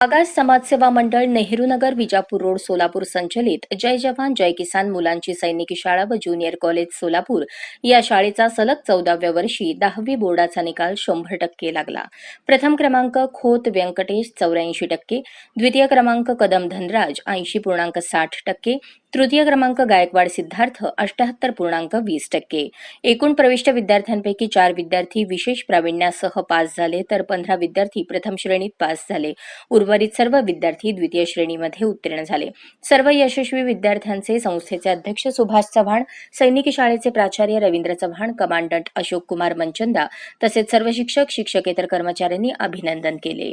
आगाज समाजसेवा मंडळ नेहरूनगर विजापूर रोड सोलापूर संचलित जय जवान जय किसान मुलांची सैनिकी शाळा व ज्युनियर कॉलेज सोलापूर. या शाळेचा सलग चौदाव्या वर्षी दहावी बोर्डाचा निकाल शंभर टक्के लागला. प्रथम क्रमांक खोत व्यंकटेश चौऱ्याऐंशी टक्के द्वितीय क्रमांक कदम धनराज ऐंशी पूर्णांक साठ टक्के तृतीय क्रमांक गायकवाड सिद्धार्थ अष्ट्याहत्तर पूर्णांक वीस टक्के. एकूण प्रविष्ट विद्यार्थ्यांपैकी चार विद्यार्थी विशेष प्रावीण्यासह पास झाले तर पंधरा विद्यार्थी प्रथम श्रेणीत पास झाले. उर्वरित सर्व विद्यार्थी द्वितीय श्रेणीमध्ये उत्तीर्ण झाले. सर्व यशस्वी विद्यार्थ्यांचे संस्थेचे अध्यक्ष सुभाष चव्हाण सैनिकी शाळेचे प्राचार्य रवींद्र चव्हाण कमांडंट अशोक कुमार मनचंदा तसेच सर्व शिक्षक शिक्षकेतर कर्मचाऱ्यांनी अभिनंदन केले.